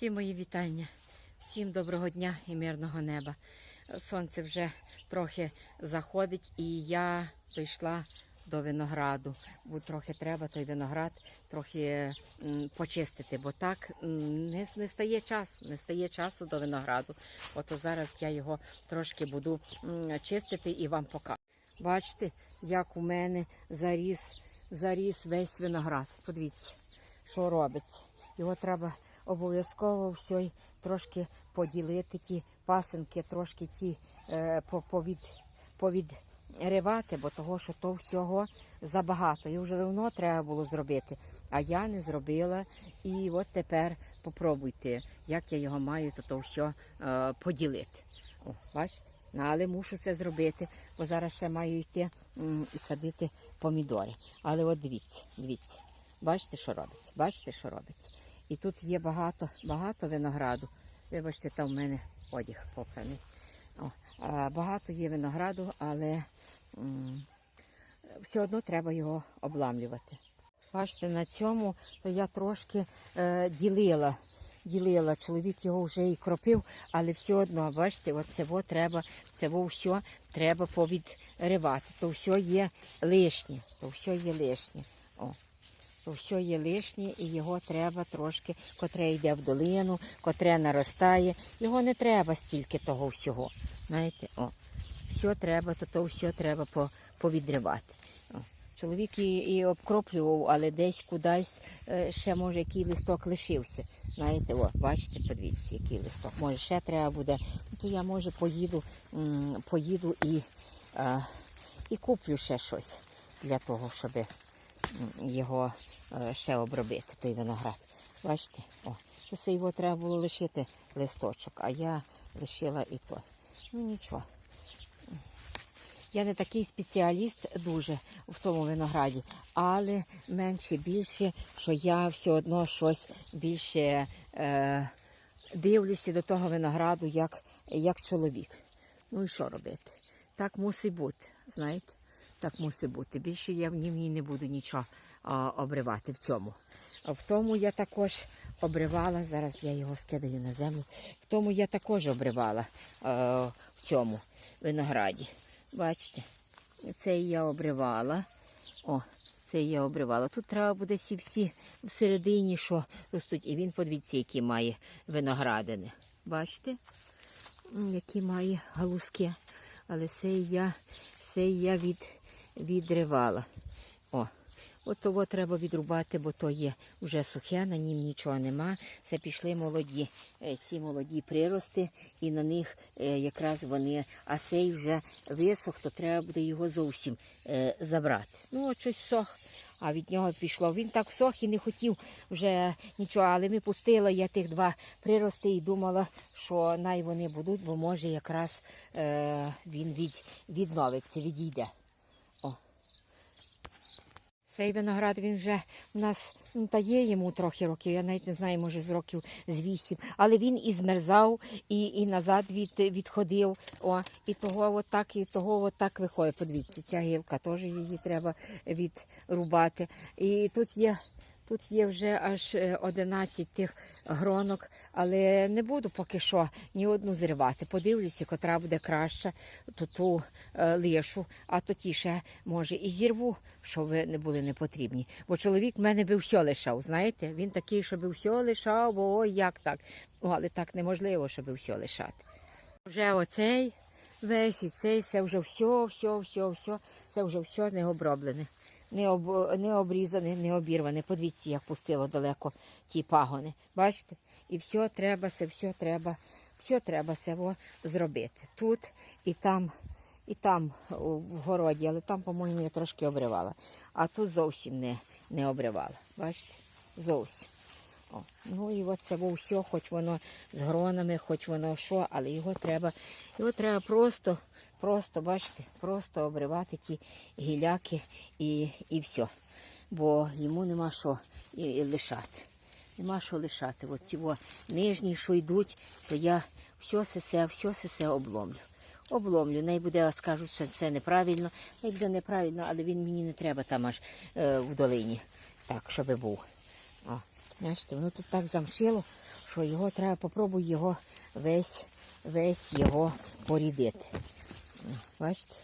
Всі мої вітання, всім доброго дня і мирного неба. Сонце вже трохи заходить, і я дійшла до винограду. Бо трохи треба той виноград трохи почистити, бо так не, не стає часу, не стає часу до винограду. Ото зараз я його трошки буду чистити і вам покажу. Бачите, як у мене заріс, заріс весь виноград. Подивіться, що робиться. Його треба обов'язково все трошки поділити, ті пасинки, трошки ті е, повід, повідривати, бо того, що то всього забагато. І вже давно треба було зробити. А я не зробила. І от тепер попробуйте, як я його маю, то, то все е, поділити. О, бачите? Ну, Але мушу це зробити, бо зараз ще маю йти і садити помідори. Але от дивіться, дивіться. Бачите, що робиться? Бачите, що робиться? І тут є багато, багато винограду. Вибачте, там в мене одяг попраний. О, багато є винограду, але все одно треба його обламлювати. Бачите, на цьому то я трошки е, ділила. Ділила, чоловік його вже і кропив, але все одно, бачите, от це во треба, це во все треба повідривати. То все є лишнє, то все є лишнє. О все є лишнє і його треба трошки, котре йде в долину, котре наростає. Його не треба стільки того всього. Знаєте, о, все треба, то то все треба по, повідривати. Чоловік і, і обкроплював, але десь кудись е, ще може який листок лишився. Знаєте, о, бачите, подивіться, який листок. Може, ще треба буде. То я може поїду, поїду і, е, і куплю ще щось для того, щоб його е, ще обробити, той виноград. Бачите? О, це його треба було лишити листочок, а я лишила і то. Ну нічого. Я не такий спеціаліст дуже в тому винограді, але менше більше, що я все одно щось більше е, дивлюся до того винограду, як, як чоловік. Ну і що робити? Так мусить бути, знаєте? Так мусить бути. Більше я в ній не буду нічого а, обривати в цьому. А в тому я також обривала, зараз я його скидаю на землю. В тому я також обривала а, в цьому винограді. Бачите, це я обривала. О, це я обривала. Тут треба буде всі всі всередині, що ростуть. І він, подивіться, які має виноградини. Бачите? Які має галузки. Але це я, це я від, відривала. О, от треба відрубати, бо то є вже сухе, на нім нічого нема. Це пішли молоді, е, ці молоді прирости, і на них е, якраз вони, а цей вже висох, то треба буде його зовсім е, забрати. Ну, от щось сох. А від нього пішло. Він так сох і не хотів вже нічого, але ми пустила я тих два прирости і думала, що най вони будуть, бо може якраз е, він від, відновиться, відійде. Цей виноград він вже у нас ну, та є йому трохи років, я навіть не знаю, може з років з вісім. Але він і змерзав, і, і назад від, відходив. О, і того отак, і того отак виходить. Подивіться, ця гілка теж її треба відрубати. І тут є. Тут є вже аж е, 11 тих гронок, але не буду поки що ні одну зривати. Подивлюся, котра буде краща, то ту е, лишу, а то ті ще може і зірву, щоб не були не потрібні. Бо чоловік в мене би все лишав. Знаєте, він такий, щоб все лишав, бо ой, як так. Ну, але так неможливо, щоб все лишати. Вже оцей весь і цей, це вже все, все, все, все, це вже все не оброблене не, об, не обрізане, не обірване. Подивіться, як пустило далеко ті пагони. Бачите? І все треба, все, все треба, все треба все зробити. Тут і там, і там в городі, але там, по-моєму, я трошки обривала. А тут зовсім не, не обривала. Бачите? Зовсім. О, ну і от це все, хоч воно з гронами, хоч воно що, але його треба, його треба просто, просто, бачите, просто обривати ті гіляки і, і все. Бо йому нема що і, і лишати. Нема що лишати. От ці нижні, що йдуть, то я все сесе, все сесе обломлю. Обломлю. Най буде, скажуть, що це неправильно. Най буде неправильно, але він мені не треба там аж е, в долині. Так, щоб був. О. Бачите, воно тут так замшило, що його треба попробуй його весь, весь його порідити. Бачите?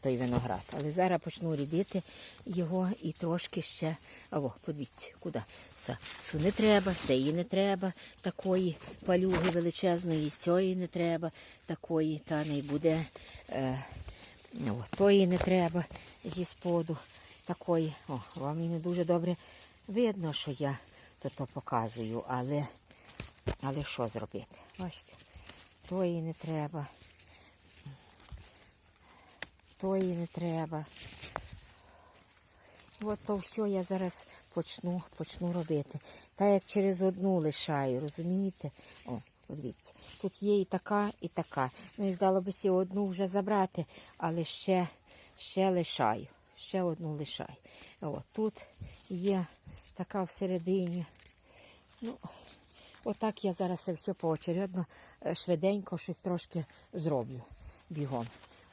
Той виноград. Але зараз почну рідити його і трошки ще. Аво, подивіться, куди. Цю не треба, цієї не треба, такої палюги величезної, цієї не треба, такої, та не буде. Е, тої не треба зі споду такої. О, вам і не дуже добре видно, що я то, показую, але, але що зробити? Бачите, тої не треба. Тої не треба. От то все я зараз почну, почну робити. Та як через одну лишаю, розумієте? О, подивіться. Тут є і така, і така. Ну і здало сі одну вже забрати, але ще, ще лишаю. Ще одну лишаю. О, тут є така всередині. Ну, отак я зараз все поочередно, е, швиденько щось трошки зроблю бігом.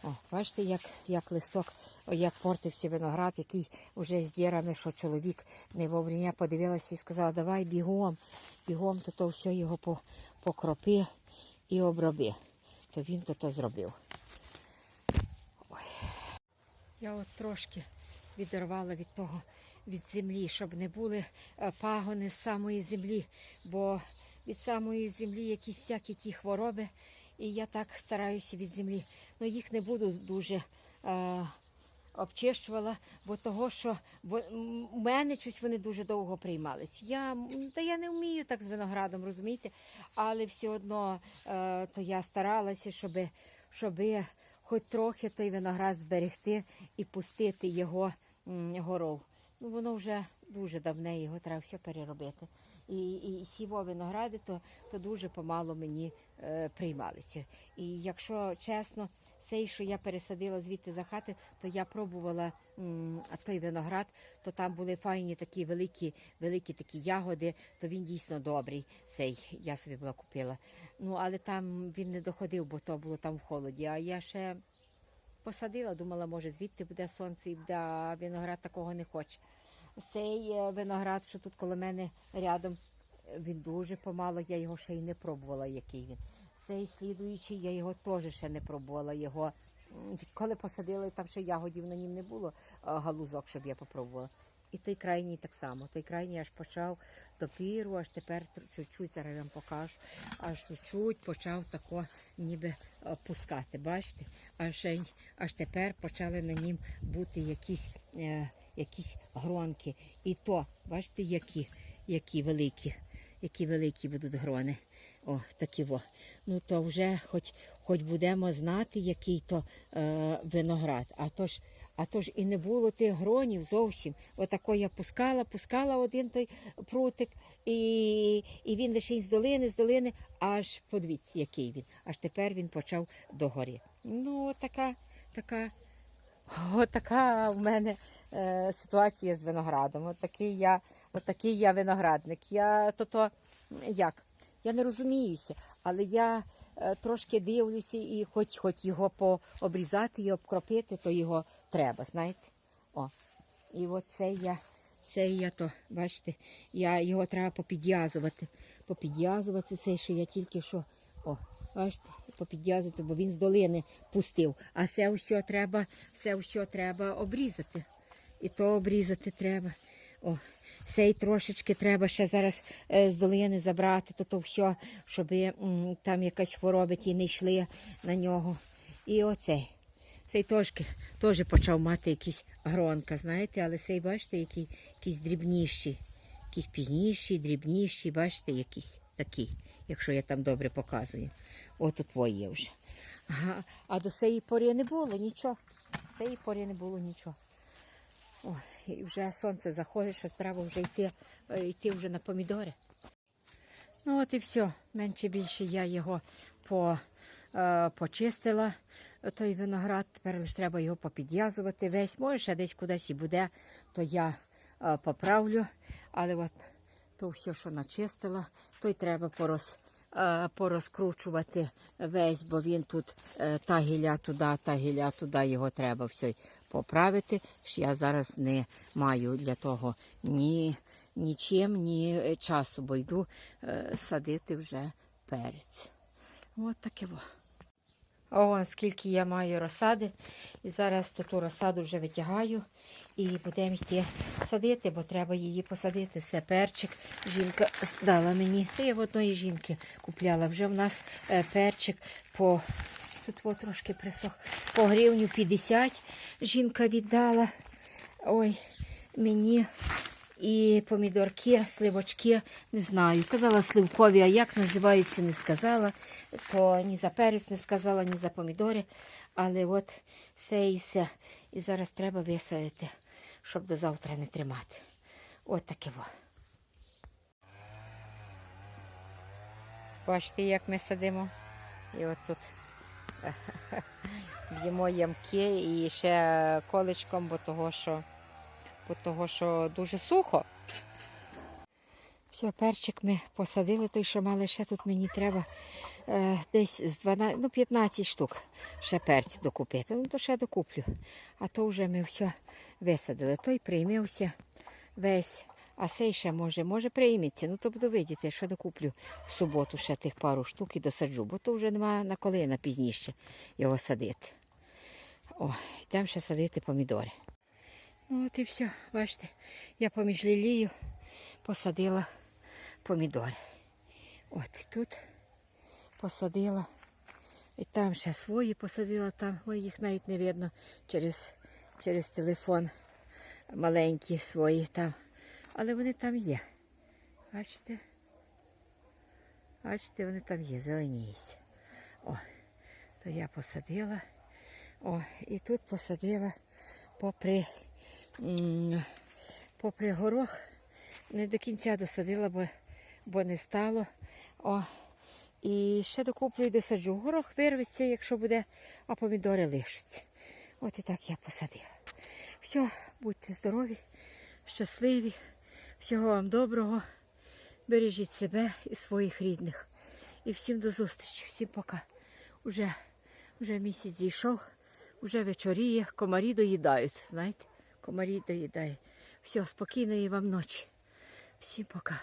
О, бачите, як, як листок, як портився виноград, який вже з дірами, що чоловік не вовремя подивилася і сказала, давай бігом, бігом, то то все його покропи і оброби. То він то то зробив. Ой. Я от трошки відірвала від того, від землі, щоб не були е, пагони з самої землі, бо від самої землі якісь всякі ті хвороби, і я так стараюся від землі. Ну їх не буду дуже е, обчищувала, бо того, що м, мене щось вони дуже довго приймались. Я, та я не вмію так з виноградом, розумієте? Але все одно е, то я старалася, щоб, щоб хоч трохи той виноград зберегти і пустити його горов. Ну, воно вже дуже давне, його треба все переробити. І, і сіво виногради, то, то дуже помало мені е, приймалися. І якщо чесно, цей, що я пересадила звідти за хати, то я пробувала м, той виноград, то там були файні такі великі, великі такі ягоди, то він дійсно добрий. Цей я собі була купила. Ну але там він не доходив, бо то було там в холоді. А я ще посадила, думала, може звідти буде сонце і буде, а виноград такого не хоче. Цей е, виноград, що тут коло мене рядом, він дуже помало, я його ще й не пробувала, який він. Цей слідуючий, я його теж ще не пробувала. Його відколи посадили, там ще ягодів на нім не було, галузок, щоб я попробувала. І той крайній так само. Той крайній аж почав допіру, аж тепер чуть-чуть, зараз вам покажу, аж чуть-чуть почав тако ніби пускати. Бачите? Аж, аж тепер почали на нім бути якісь, е, якісь гронки. І то, бачите, які, які великі, які великі будуть грони. О, такі во. Ну то вже хоч, хоч будемо знати, який то е, виноград. А то ж а то ж і не було тих гронів зовсім. Отако я пускала, пускала один той прутик, і, і він лише із долини, з долини, аж подивіться, який він. Аж тепер він почав догорі. Ну, така, така, отака в мене е, ситуація з виноградом. Отакий я, отакий я виноградник. Я то, то як? Я не розуміюся, але я е, трошки дивлюся і хоч, хоч його пообрізати і обкропити, то його треба, знаєте? О. І от це я, це я то, бачите, я його треба попідв'язувати. Попідв'язувати цей, що я тільки що. О, бачите, попідв'язувати, бо він з долини пустив. А це все треба, це все треба обрізати. І то обрізати треба. О, цей трошечки треба ще зараз е, з долини забрати, то, то все, щоб там якась хвороба ті не йшли на нього. І оцей. Цей трошки теж почав мати якісь гронка, знаєте, але цей, бачите, який, якісь дрібніші, якісь пізніші, дрібніші, бачите, якісь такі, якщо я там добре показую. От тут твоє вже. Ага. А до цієї пори не було нічого. Цієї пори не було нічого. Ой, і вже сонце заходить, що треба вже йти, е, йти вже на помідори. Ну от і все. Менше більше я його по, е, почистила, той виноград. Тепер лише треба його попідв'язувати весь. Може, ще десь кудись і буде, то я е, поправлю. Але от то все, що начистила, то й треба пороз, е, порозкручувати весь, бо він тут е, та гілля туди, та гілля туди, його треба все поправити. Ж Я зараз не маю для того ні, нічим, ні часу, бо йду е, садити вже перець. От таке. А вон скільки я маю розсади. І зараз ту розсаду вже витягаю і будемо йти садити, бо треба її посадити. Це перчик. Жінка дала мені. Я в одної жінки купляла. Вже в нас е, перчик по тут от трошки присох. По гривню 50 жінка віддала. Ой, мені і помідорки, сливочки, не знаю. Казала сливкові, а як називаються, не сказала. То ні за перець не сказала, ні за помідори. Але от все і все. І зараз треба висадити, щоб до завтра не тримати. От таке во. Бачите, як ми садимо. І от тут б'ємо ямки і ще колечком, бо того, що бо того, що дуже сухо. Все, перчик ми посадили, той, що мали ще тут мені треба е, десь з 12, ну 15 штук ще перць докупити. Ну, то ще докуплю. А то вже ми все висадили. Той приймився весь, а цей ще може, може прийметься. Ну то буду видіти, що докуплю в суботу ще тих пару штук і досаджу, бо то вже нема на коли на пізніше його садити. О, йдемо ще садити помідори. Ну от і все, бачите, я поміж лілію посадила помідори. От і тут посадила. І там ще свої посадила, там, ой, їх навіть не видно через, через телефон. Маленькі свої там. Але вони там є. Бачите? Бачите, вони там є, зеленіють. О, то я посадила. О, і тут посадила попри, попри горох. Не до кінця досадила, бо, бо не стало. О, і ще докуплю і досаджу. Горох вирветься, якщо буде, а помідори лишаться. От і так я посадила. Все, будьте здорові, щасливі, всього вам доброго. Бережіть себе і своїх рідних. І всім до зустрічі, всім пока. Уже, уже місяць зійшов, вже вечоріє, комарі доїдають, знаєте, комарі доїдають. Все, спокійної вам ночі. Всім пока.